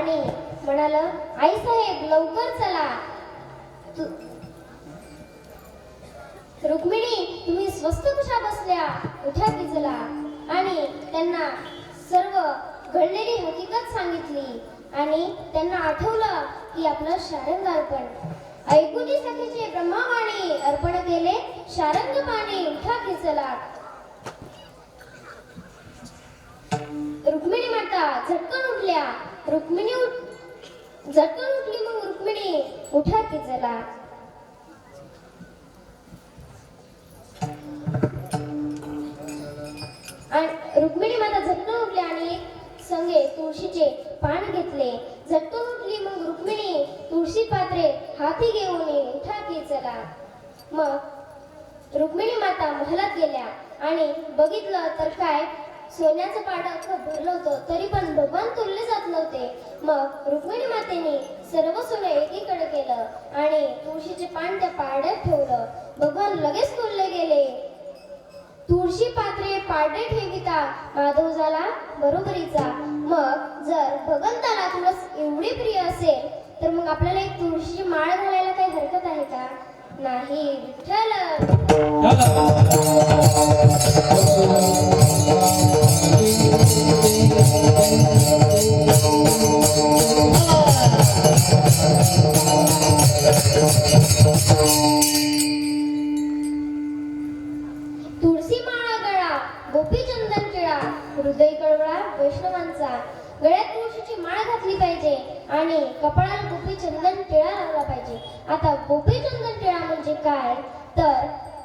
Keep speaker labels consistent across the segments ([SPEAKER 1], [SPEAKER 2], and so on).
[SPEAKER 1] आणि म्हणाल आई साहेब लवकर चला. रुक्मिणी तुम्ही स्वस्त कशा बसल्या? उठ्या की चला. आणि त्यांना सर्व घडलेली हकीकत सांगितली. आणि त्यांना आठवलं की आपलं शारंग अर्पण. ऐकुनी सखीचे ब्रह्मावाणी अर्पण केले. शारंग माने उठा की चला. रुक्मिणी झटकन उठल्या. रुक्मिणी उठ झटकन उठली मग रुक्मिणी. उठा की चला रुक्मिणी माता झटकन उठली आणि संगे तुळशीचे पान घेतले. झटकन उठली मग रुक्मिणी. तुळशी पात्रे हाती घेऊन उठा की चला मग रुक्मिणी माता महलात गेल्या आणि बघितलं तर काय सोन्याचं पाड भरलं होतं तरी पण भगवान तुरले जात नव्हते. मग रुक्मिणी मातेने सर्व सोनं एकीकडे केलं आणि तुळशीचे पान त्या पाड्यात ठेवलं. भगवान लगेच तुरले गेले. तुळशी पात्रे पाडे ठेविता माधव झाला बरोबरीचा. मग जर भगवंताला तुळस एवढी प्रिय असेल तर मग आपल्याला एक तुळशीची माळ घालायला काही हरकत आहे का? नाही विठ्ठल!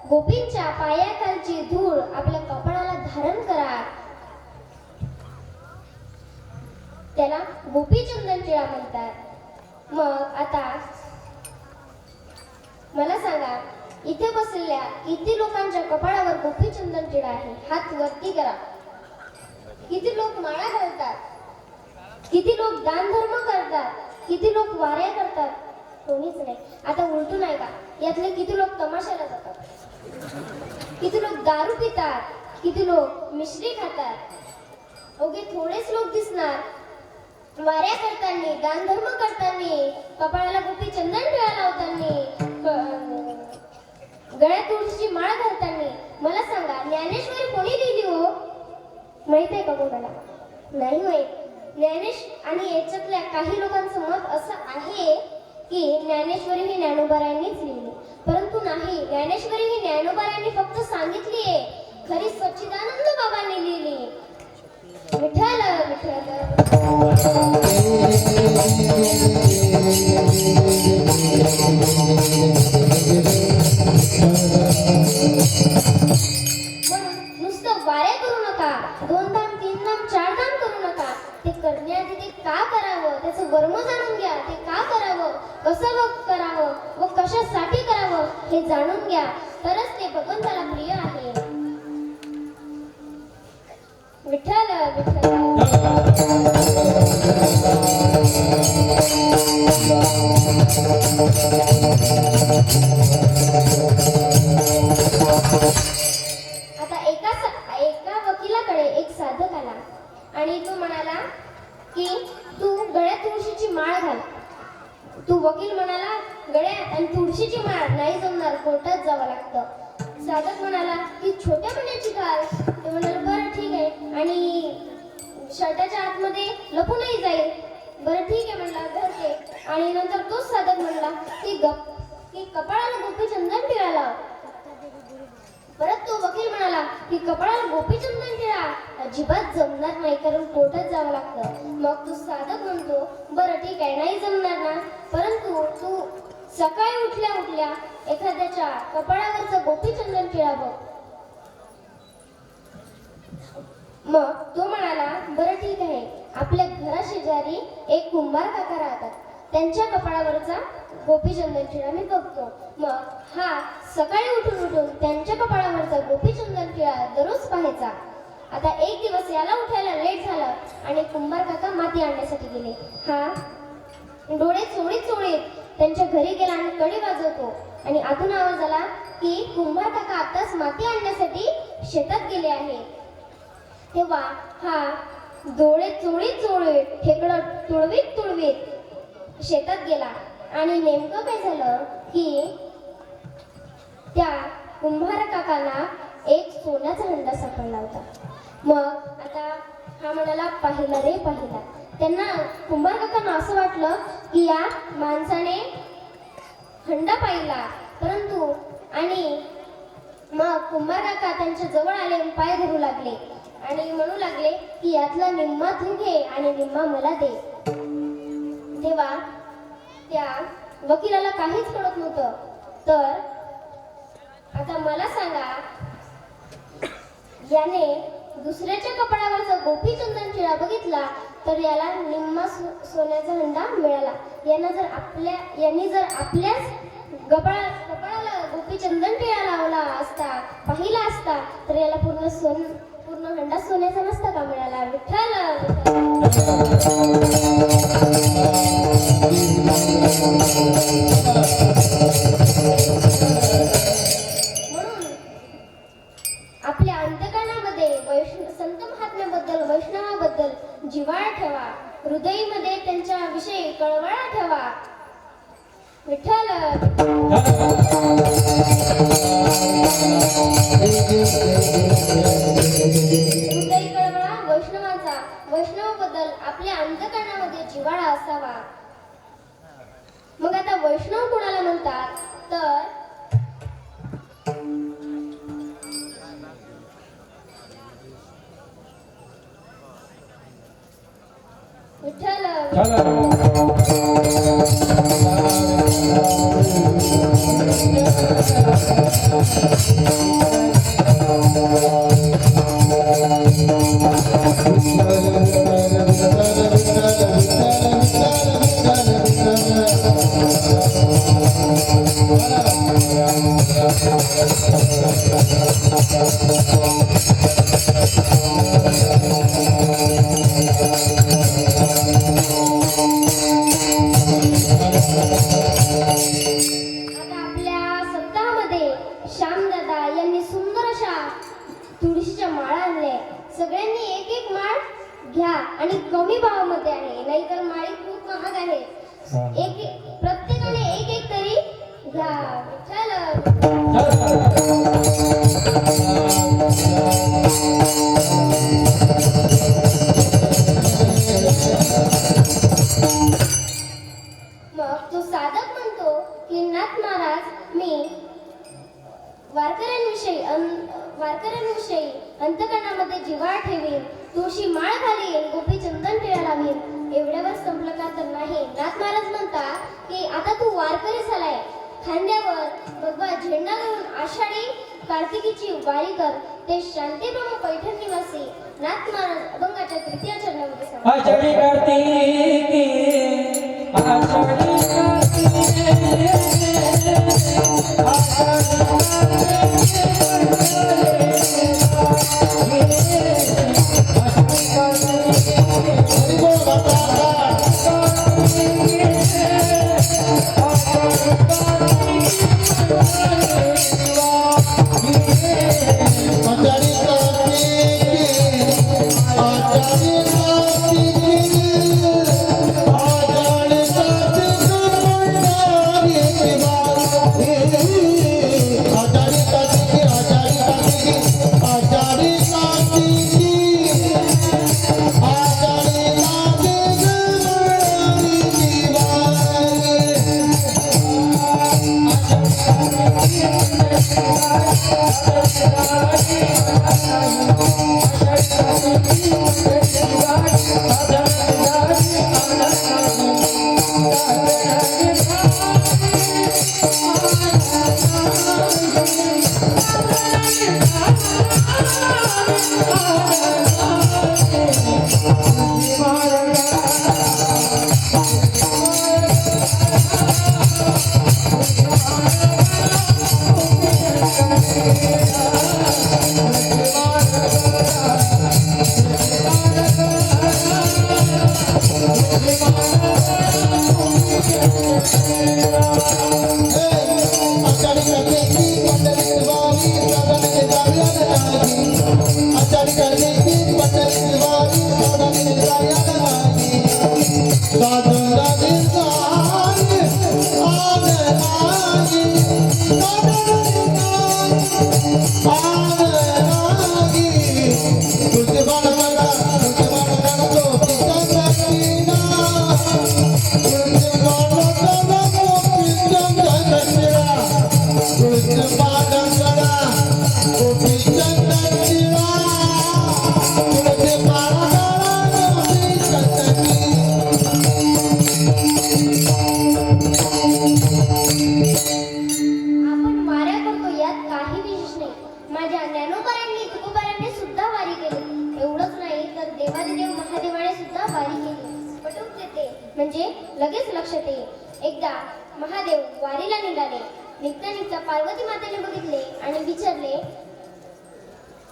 [SPEAKER 1] गोपींच्या पायाखालची धूळ आपल्या कपाळाला धारण करा. त्याला गोपीचंदन टिळा म्हणतात. मग आता मला सांगा इथे बसलेल्या किती लोकांच्या कपाळावर गोपीचंदन टिळा आहे हात वरती करा. किती लोक माळा घालतात किती लोक दान धर्म करतात किती लोक वाऱ्या करतात कोणीच नाही. आता उलटून आहे का यातले किती लोक तमाशाला जातात? किती लोक दारू पितात किती लोक मिश्री खातात. ओके थोडेच लोक दिसणार. वाऱ्या करताना गांधर्म करताना कपाळाला गोपी चंदन टिळा लावताना गळ्यात तुळशीची माळ घालताना. मला सांगा ज्ञानेश्वरी कोणी लिहिली हो? माहीत आहे का कोणाला? नाही माहीत. ज्ञानेश आणि याच्यातल्या काही लोकांचं मत असं आहे की ज्ञानेश्वरी ही ज्ञानोबरांनीच लिहिली. नाही ज्ञानेश्वरी ही ज्ञानोबारांनी फक्त सांगितली आहे खरी सच्चिदानंद बाबांनी लिहिली. विठ्ठल विठ्ठल म्हणून नुसतं वाऱ्या करू नका दोन धाम तीन धाम चार धाम करू नका ते करण्याआधी ते का करावं? त्याचं वर्म जाणून घ्या. ते का करावं? कसं करावं? व कशासाठी करावं? हे जाणून घ्या. तरच ते भगवंताला प्रिय आहे. विठ्ठल आता एका एका वकिलाकडे एक साधक आला. आणि तो म्हणाला की तू गळ्यात तुळशीची माळ घाल. तू वकील म्हणाला गळ्यात आणि तुळशीची माळ नाही जमणार कोर्टात जावं लागतं. साधक म्हणाला की छोट्या मुलाची घाल ते म्हणाल बरं ठीक आहे. आणि शर्टाच्या आतमध्ये लपूनही जाईल. बरं ठीक आहे म्हणला ते आणि नंतर तोच साधक म्हणला की गप की कपाळाला गोपीचंदन चंदन परत तो वकील म्हणाला की कपाळाला गोपीचंदन टिळा. अजिबात जमणार नाही कारण कोर्टात जावं लागतं. मग तू साधक म्हणतो बरं ठीक आहे नाही जमणार ना. परंतु तू सकाळी उठल्या उठल्या एखाद्याच्या कपाळावरचं गोपीचंदन टिळा बघ. मग तो म्हणाला बरं ठीक आहे आपल्या घराशेजारी एक कुंभार काका राहतात. त्यांच्या कपाळावरचा गोपीचंदन खिळा मी बघतो. मग हा सकाळी उठून उठून त्यांच्या कपाळावरचा गोपीचंदन खिळा दररोज पाहायचा. आता एक दिवस याला उठायला लेट झालं आणि कुंभार काका माती आणण्यासाठी गेले. हा? डोळे चोळीत चोळीत त्यांच्या घरी गेला आणि कडी वाजवतो. आणि आतून आवाज आला की कुंभार काका आताच माती आणण्यासाठी शेतात गेले आहे तेव्हा हा डोळे चोळीत चोळीत ठेकडं तुळवीत तुळवीत शेतात गेला. आणि नेमकं काय झालं की त्या कुंभार काकांना एक सोन्याचा हंडा सापडला होता. मग आता हा म्हणाला पाहिला रे पाहिला. त्यांना कुंभार काकांना असं वाटलं की या माणसाने हंडा पाहिला. परंतु आणि मग कुंभार काका त्यांच्या जवळ आले पाय धरू लागले. आणि म्हणू लागले की यातला निम्मा तू घे आणि निम्मा मला दे. तेव्हा त्या वकिलाला काहीच कळत नव्हतं. तर आता मला सांगा याने दुसऱ्याच्या कपडावरचा गोपीचंदन टिळा बघितला तर याला निम्मा सो- सोन्याचा हंडा मिळाला. यानं जर आपल्या यांनी जर आपल्याच कपडा गोपी गोपीचंदन टिळा लावला असता पाहिला असता तर याला पूर्ण सोन पूर्ण हंडा सोन्याचा नसता का मिळाला? विठ्ठल! जिव्हाळा असावा. मग आता वैष्णव कोणाला म्हणतात? तर विठ्ठल. सगळ्यांनी एक एक माळ घ्या आणि कमी भावामध्ये आहे. नाहीतर माळी खूप महाग आहे. एक एक- प्रत्येकाने एक एक तरी घ्या. विठ्ठल वारकऱ्यांविषयी वारकऱ्यांविषयी अंतकरणामध्ये जिव्हाळ ठेवीन तुळशी माळ घालीन गोपी चंदन टिळा लावीन. एवढ्यावर संपलं का तर नाही. नाथ महाराज म्हणतात की आता तू वारकरी झालाय. खांद्यावर भगवा झेंडा घेऊन आषाढी कार्तिकीची वारी कर. ते शांतीप्रभू पैठण निवासी नाथ महाराज अभंगाच्या तृतीय चरणामध्ये सांगतात.
[SPEAKER 2] Yes, वासुदेव
[SPEAKER 3] महादेवाने सुद्धा वारी केली. पटून देते
[SPEAKER 1] म्हणजे लगेच लक्षात येईल. एकदा महादेव वारीला निघाले. निघता निघता पार्वती मातेने बघितले आणि विचारले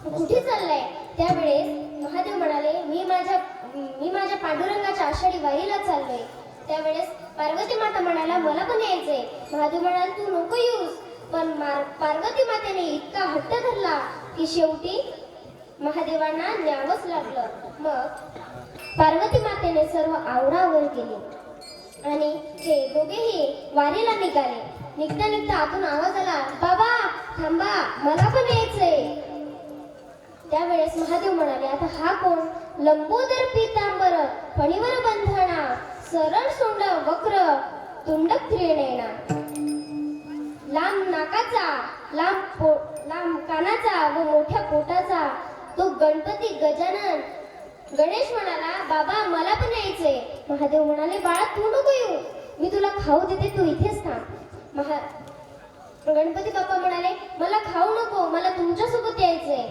[SPEAKER 1] कुठे चाललाय? त्यावेळेस महादेव म्हणाले मी माझ्या मी माझ्या पांडुरंगाच्या आषाढी वारीला चाललोय. त्यावेळेस पार्वती माता म्हणाला मला पण यायचंय. महादेव म्हणाला तू नको येऊस पण पार्वती मातेने इतका हट्ट धरला की शेवटी महादेवांना न्यावंच लागलं. मग पार्वती मातेने सर्व आवरावर केले आणि हे दोघेही वारीला निघाले. निघता निघता आतून आवाज आला बाबा थांबा मला पण यायचंय. त्यावेळेस महादेव म्हणाले आता हा कोण? लंबोदर पीतांबर फणीवर बंधना सरळ सोंड वक्र तुंडक येणार लांब नाकाचा लांब लांब कानाचा व मोठ्या पोटाचा तो गणपती गजानन. गणेश म्हणाला बाबा मला पण यायचंय. महादेव म्हणाले बाळा तू नको येऊ. मी तुला खाऊ देते तू इथेच थांब. महा गणपती बाप्पा म्हणाले मला खाऊ नको मला तुमच्यासोबत यायचंय.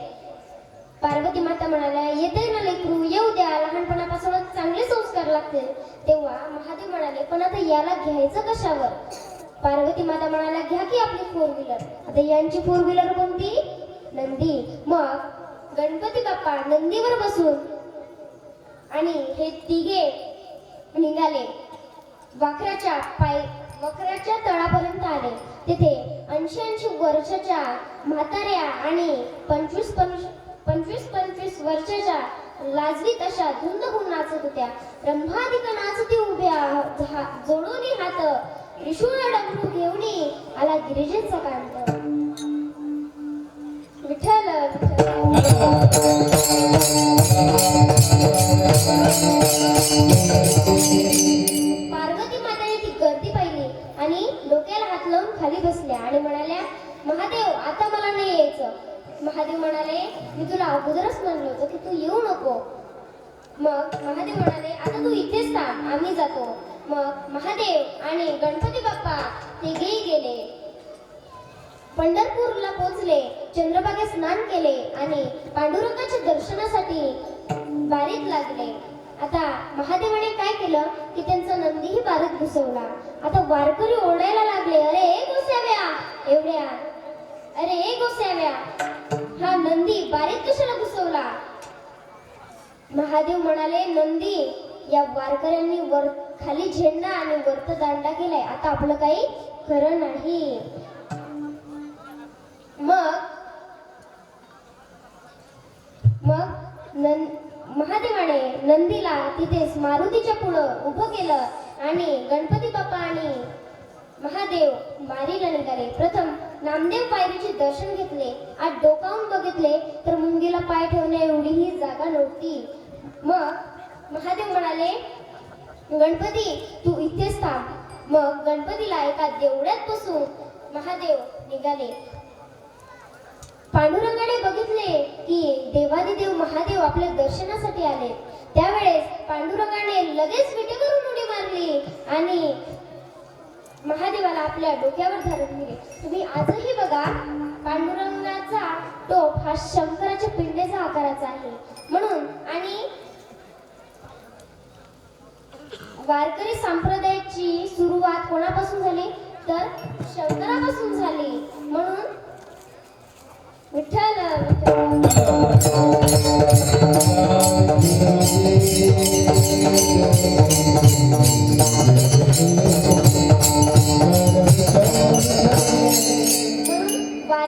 [SPEAKER 1] पार्वती माता म्हणाल्या येते ना लेकरू येऊ द्या लहानपणापासूनच चांगले संस्कार लागतील. तेव्हा महादेव म्हणाले पण आता याला घ्यायचं कशावर? पार्वती माता म्हणाल्या घ्या की आपली फोर व्हीलर आता यांची फोर व्हीलर कोणती? नंदी. मग? गणपती बाप्पा नंदीवर बसून आणि हे तिघे निघाले. वाखराच्या पाय वखराच्या तळापर्यंत आले. तिथे ऐंशी ऐंशी वर्षाच्या म्हाताऱ्या आणि पंचवीस पंचवीस पंचवीस पंचवीस वर्षाच्या लाजवीत अशा धुंद होऊन नाचत होत्या. ब्रह्मादिक नाचती उभ्या जोडून हात त्रिशूळ डमरू घेऊन आला गिरिजेचा कांत. मग महादेव म्हणाले आता तू इथेच थांब आम्ही जातो. मग महादेव आणि गणपती बाप्पा तिघेही गेले. पंढरपूरला पोहोचले चंद्रभागे स्नान केले आणि पांडुरंगाच्या दर्शनासाठी बारीत लागले. आता महादेवाने काय केलं की त्यांचा नंदीही बारीत घुसवला. आता वारकरी ओरडायला लागले अरे ए गोसाव्या एवढ्या. अरे ए गोसाव्या हा नंदी बारीत कशाला घुसवला? महादेव म्हणाले नंदी या वारकऱ्यांनी वर खाली झेंडा आणि वरत दांडा केलाय. आता आपलं काही खरं नाही. मग मग नं महादेवाने नंदीला तिथेच मारुतीच्या पुढं उभं केलं आणि गणपती बाप्पा आणि महादेव मारीला निघाले. प्रथम नामदेव पायरीचे दर्शन घेतले. आज डोकावून बघितले तर मुंगीला पाय ठेवण्या एवढीही जागा नव्हती. मग महादेव म्हणाले गणपती तू इथेच थांब. मग गणपतीला एका देवड्यात बसून महादेव निघाले. पांडुरंगाने बघितले की देवादिदेव महादेव आपल्या दर्शनासाठी आले. त्यावेळेस पांडुरंगाने लगेच विटेवरून उडी मारली आणि महादेवाला आपल्या डोक्यावर धरून दिले तुम्ही आजही बघा पांडुरंगाचा टोप हा शंकराच्या पिंडेचा आकाराचा आहे. म्हणून आणि वारकरी संप्रदायाची सुरुवात कोणापासून झाली? तर शंकरापासून झाली. म्हणून विठ्ठल विठ्ठल.